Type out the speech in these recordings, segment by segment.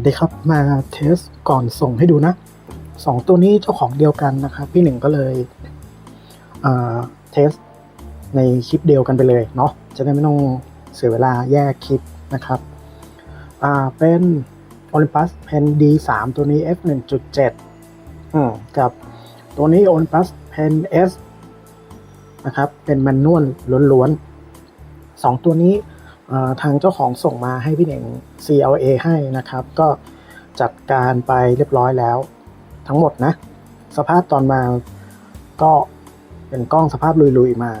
วัสดีครับมาเทสก่อนส่งให้ดูนะสองตัวนี้เจ้าของเดียวกันนะครับ พี่หนึ่งก็เลยอ่าเทสในคลิปเดียวกันไปเลยเนาะจะได้ไม่ต้องเสียเวลาแยกคลิปนะครับอ่าเป็น Olympus Pen D3 ตัวนี้ f 1.7อืมกับตัวนี้ Olympus Pen S นะครับ เป็นแมนนวลล้วนๆสองตัวนี้ ทางเจ้าของส่งมาให้พี่เน่ง CLA ให้นะครับ ก็จัดการไปเรียบร้อยแล้ว ทั้งหมดนะ สภาพตอนมาก็เป็นกล้องสภาพลุยๆมา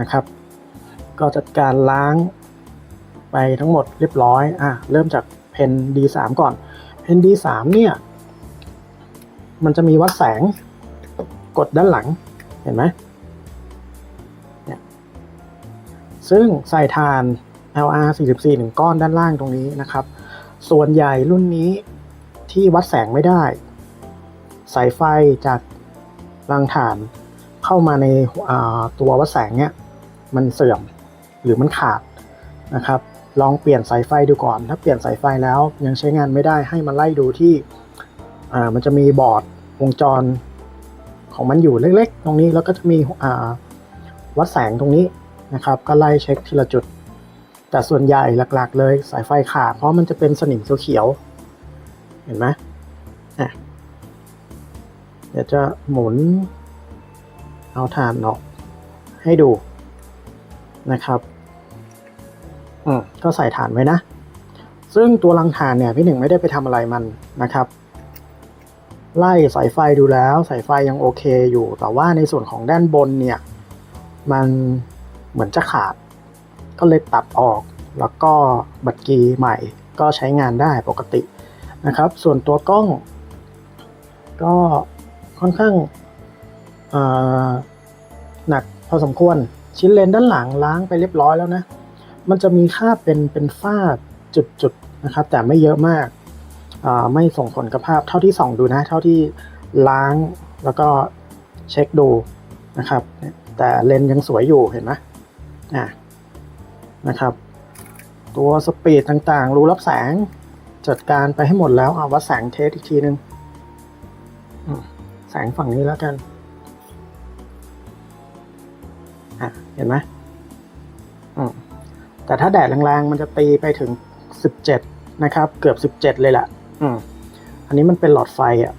นะครับ ก็จัดการล้างไปทั้งหมดเรียบร้อยอะเริ่มจากเพน D3 ก่อนเพน D3 เนี่ย มันจะมีวัดแสงกดด้านหลังเห็นไหมเนี่ยซึ่งใส่ทาน LR 44หนึ่งก้อนด้านล่างตรงนี้นะครับ ส่วนใหญ่รุ่นนี้ที่วัดแสงไม่ได้ สายไฟจากรังถ่านเข้ามาในาตัววัดแสงเนี่ยมันเสื่อมหรือมันขาดนะครับ ลองเปลี่ยนสายไฟดูก่อน ถ้าเปลี่ยนสายไฟแล้วยังใช้งานไม่ได้ให้มาไล่ดูที่มันจะมีบอร์ดวงจรของมันอยู่เล็กๆ ตรงนี้แล้วก็จะมีวัดแสงตรงนี้นะครับ ก็ไล่เช็คทีละจุด แต่ส่วนใหญ่หลักๆ เลยสายไฟขาดเพราะมันจะเป็นสนิมเขียวๆเห็นไหมอะเดี๋ยวจะหมุนเอาถ่านออกให้ดูนะครับอืมก็ใส่ถ่านไว้นะ ซึ่งตัวรังถ่านเนี่ยพี่หนึ่งไม่ได้ไปทำอะไรมันนะครับ ไล่สายไฟดูแล้วสายไฟยังโอเคอยู่ แต่ว่าในส่วนของด้านบนเนี่ย มันเหมือนจะขาด ก็เลยตัดออก แล้วก็บัตรกีใหม่ก็ใช้งานได้ปกตินะครับ ส่วนตัวกล้อง ก็ค่อนข้างหนักพอสมควร ชิ้นเลนด้านหลังล้างไปเรียบร้อยแล้วนะ มันจะมีค่าเป็นเป็นฝ้าจุดๆนะครับ แต่ไม่เยอะมาก ไม่ส่งผลกับภาพเท่าที่ส่องดูนะ เท่าที่ล้างแล้วก็เช็คดูนะครับ แต่เลนยังสวยอยู่เห็นไหมอ่า นะครับ ตัวสปีดต่างๆ รูรับแสงจัดการไปให้หมดแล้วเอาวัดแสงเทสอีกทีนึงแสงฝั่งนี้แล้วกันเห็นไหมแต่ถ้าแดดแรงๆ มันจะตีไปถึง 17 นะครับ เกือบ 17 เลยแหละอ,อันนี้มันเป็นหลอดไฟอะ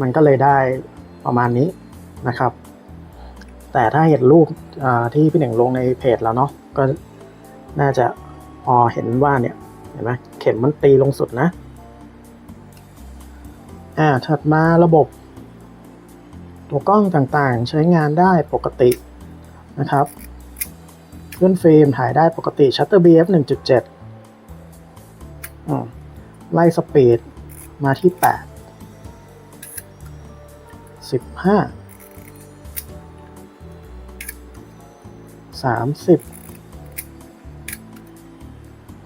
มันก็เลยได้ประมาณนี้นะครับ แต่ถ้าเห็นรูปที่พี่หนึ่งลงในเพจแล้วเนาะ ก็ น่าจะพอเห็นว่าเนี่ยเห็นไหมเข็มมันตีลงสุดนะอ่าถัดมาระบบ ตัวกล้องต่างๆ ใช้งานได้ปกตินะครับเลื่อนฟิล์มถ่ายได้ปกติ Shutter BF 1.7อืมไล่สปีดมาที่ 8 15 30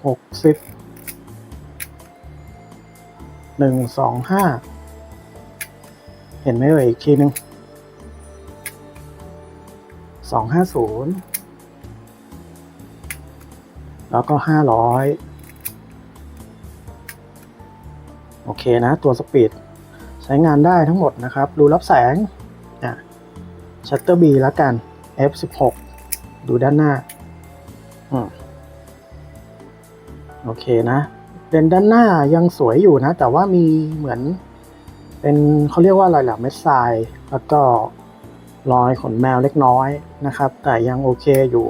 หกสิบหนึ่งสองห้าเห็นไหมเอ่ยอีกทีหนึ่งสองห้าศูนย์แล้วก็ห้าร้อยโอเคนะ ตัวสปีดใช้งานได้ทั้งหมดนะครับ ดูรับแสงอะชัตเตอร์บีแล้วกัน F16 ดูด้านหน้า อืม โอเคนะเลนด้านหน้ายังสวยอยู่นะ แต่ว่ามีเหมือน เป็นเขาเรียกว่าอะไรล่ะเม็ดทราย แล้วก็รอยขนแมวเล็กน้อยนะครับ แต่ยังโอเคอยู่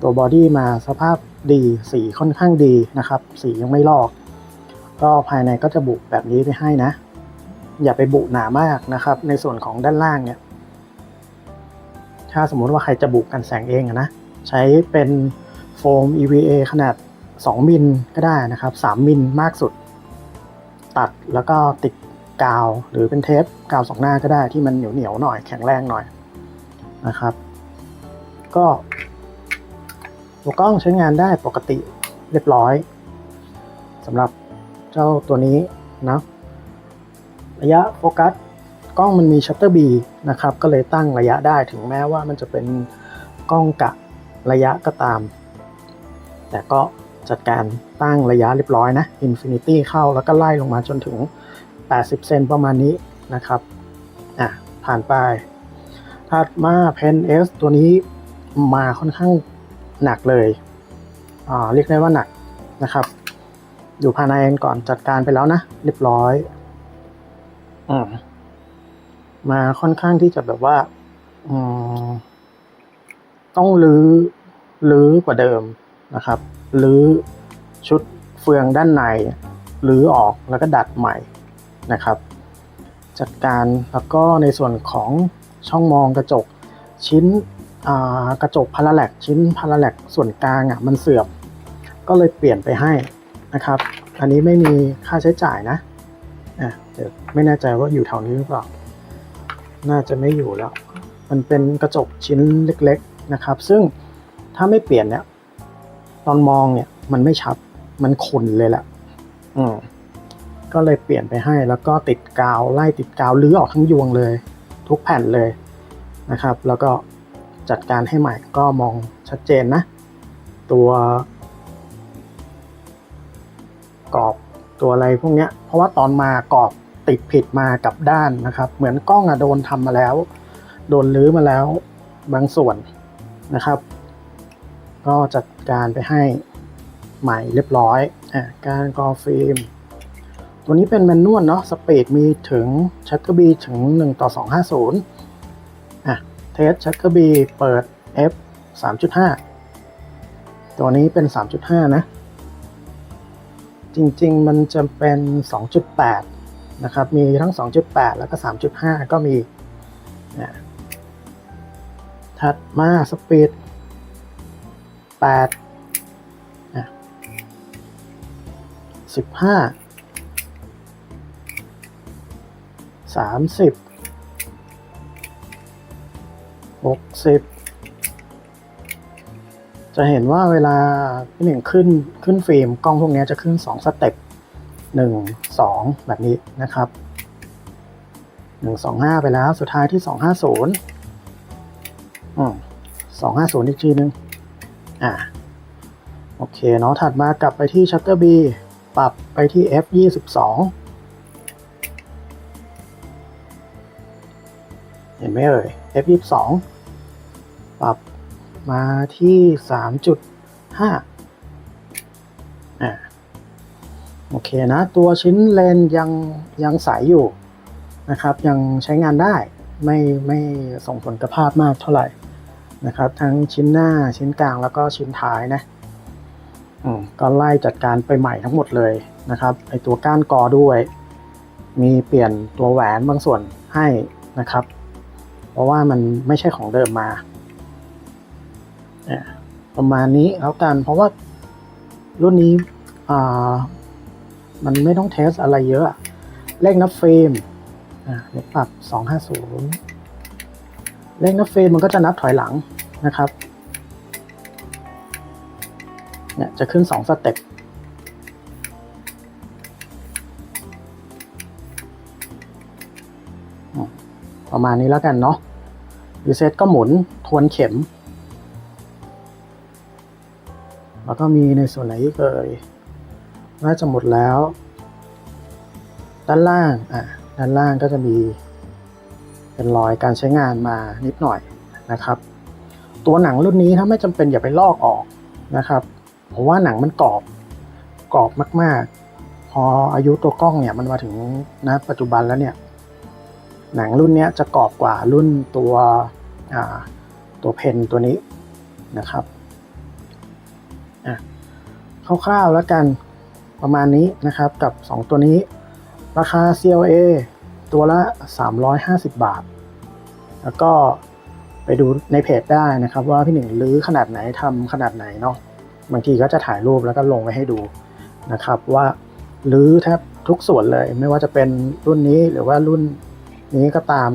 ตัวบอดี้มาสภาพดีสีค่อนข้างดีนะครับ สียังไม่ลอก ก็ภายในก็จะบุแบบนี้ไปให้นะ อย่าไปบุหนามากนะครับ ในส่วนของด้านล่างเนี่ย ถ้าสมมติว่าใครจะบุกันแสงเองนะ ใช้เป็นโฟม EVA ขนาด 2มิลก็ได้นะครับ3มิลมากสุด ตัดแล้วก็ติดกาวหรือเป็นเทปกาวสองหน้าก็ได้ที่มันเหนียวเหนียวหน่อยแข็งแรงหน่อยนะครับ ก็ตัวกล้องใช้งานได้ปกติเรียบร้อยสำหรับเจ้าตัวนี้นะระยะโฟกัสกล้องมันมีชัตเตอร์บีนะครับ ก็เลยตั้งระยะได้ถึงแม้ว่ามันจะเป็นกล้องกะระยะก็ตาม แต่ก็ จัดการตั้งระยะเรียบร้อยนะ Infinity เข้าแล้วก็ไล่ลงมาจนถึง 80 เซนประมาณนี้นะครับอะผ่านไป ถัดมา Pen S ตัวนี้มาค่อนข้างหนักเลยอ่าเรียกได้ว่าหนักนะครับ อยู่ภายในเองก่อนจัดการไปแล้วนะ เรียบร้อยอมมาค่อนข้างที่จะแบบว่า อืมต้องรื้อรื้อกว่าเดิม นะครับหรือชุดเฟืองด้านในหรือออกแล้วก็ดัดใหม่นะครับ จัดการแล้วก็ในส่วนของช่องมองกระจกชิ้นกระจกพาราแลกชิ้นพาราแลกส่วนกลางอะมันเสื่อมก็เลยเปลี่ยนไปให้นะครับ อันนี้ไม่มีค่าใช้จ่ายนะอะเดี๋ยวไม่แน่ใจว่าอยู่แถวนี้หรือเปล่า น่าจะไม่อยู่แล้ว มันเป็นกระจกชิ้นเล็กๆนะครับ ซึ่งถ้าไม่เปลี่ยนเนี่ย อนมองเนี่ย มันไม่ชัดมันขุ่นเลยแหละอืมก็เลยเปลี่ยนไปให้ แล้วก็ติดกาวไล่ติดกาวลื้อออกทั้งยวงเลย ทุกแผ่นเลยนะครับ แล้วก็จัดการให้ใหม่ก็มองชัดเจนนะ ตัวกรอบตัวอะไรพวกเนี้ย เพราะว่าตอนมากรอบติดผิดมากับด้านนะครับ เหมือนกล้องอะโดนทำมาแล้ว โดนลื้อมาแล้วบางส่วนนะครับ ก็จัดการไปให้ใหม่เรียบร้อยอะการกรอฟิล์มตัวนี้เป็นแมนนวลเนาะสปีดมีถึงชัตเตอร์บีถึง 1 ต่อ 250อะเทสชัตเตอร์บีเปิด f 3.5 ตัวนี้เป็น 3.5 นะ จริงๆ มันจะเป็น 2.8 นะครับ มีทั้ง 2.8 แล้วก็ 3.5 ก็มีถัดมาสปีด 8อะ15สามสิบหกสิบจะเห็นว่าเวลาพี่หนึ่งขึ้นขึ้นฟิล์มกล้องพวกนี้จะขึ้นสองสเต็ปหนึ่งสองแบบนี้นะครับหนึ่งสองห้าไปแล้วสุดท้ายที่สองห้าศูนย์อืมสองห้าศูนย์อีกทีนึง อ่าโอเคเนาะถัดมากลับไปที่ Shutter B ปรับไปที่ F ยี่สิบสองเห็นไหมเอ่ย F 2 2ปรับมาที่ 3.5อ่าโอเคนะ ตัวชิ้นเลนยังยังใสอยู่นะครับ ยังใช้งานได้ไม่ไม่ส่งผลกระภาพมากเท่าไหร่ นะครับ ทั้งชิ้นหน้าชิ้นกลางแล้วก็ชิ้นท้ายนะอืมก็ไล่จัดการไปใหม่ทั้งหมดเลยนะครับไอตัวก้านกอด้วย มีเปลี่ยนตัวแหวนบางส่วนให้นะครับ เพราะว่ามันไม่ใช่ของเดิมมาเนี่ยประมาณนี้แล้วกันเพราะว่ารุ่นนี้อ่ามันไม่ต้องเทสอะไรเยอะ เลขนับเฟรมอ่าเดี๋ยวปรับ 250 เลขนับเฟรมมันก็จะนับถอยหลังนะครับเนี่ยจะขึ้น 2 สเต็ปประมาณนี้แล้วกันเนาะรีเซ็ตก็หมุนทวนเข็ม แล้วก็มีในส่วนไหนอีกเอ่ยน่าจะหมดแล้ว ด้านล่างอะด้านล่างก็จะมี เป็นรอยการใช้งานมานิดหน่อยนะครับ ตัวหนังรุ่นนี้ถ้าไม่จำเป็นอย่าไปลอกออกนะครับเพราะว่าหนังมันกรอบกรอบมาก ๆ พออายุตัวกล้องเนี่ยมันมาถึงณปัจจุบันแล้วเนี่ยหนังรุ่นนี้จะกรอบกว่ารุ่นตัวตัวเพนตัวนี้นะครับอะคร่าวๆแล้วกันประมาณนี้นะครับกับ 2 ตัวนี้ ราคา CLA ตัวละ 350 บาท แล้วก็ไปดูในเพจได้นะครับ ว่าพี่หนึ่งรื้อขนาดไหนทำขนาดไหนเนาะบางทีก็จะถ่ายรูปแล้วก็ลงไว้ให้ดูนะครับ ว่ารื้อแทบทุกส่วนเลยไม่ว่าจะเป็นรุ่นนี้หรือว่ารุ่นนี้ก็ตาม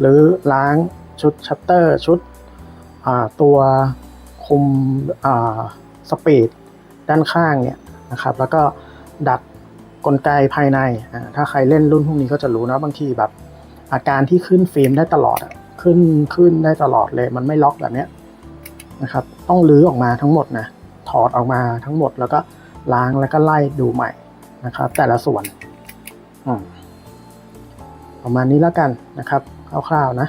หรือล้างชุดชัตเตอร์ชุดตัวคุมสปีดด้านข้างเนี่ยนะครับ แล้วก็ดัด กลไกภายใน ถ้าใครเล่นรุ่นพวกนี้ก็จะรู้นะบางทีแบบ อาการที่ขึ้นฟิล์มได้ตลอดขึ้นขึ้นได้ตลอดเลย มันไม่ล็อกแบบเนี้ยนะครับ ต้องลื้อออกมาทั้งหมดนะถอดออกมาทั้งหมดแล้วก็ล้างแล้วก็ไล่ดูใหม่นะครับ แต่ละส่วนอประมาณนี้แล้วกันนะครับคร่าวๆนะ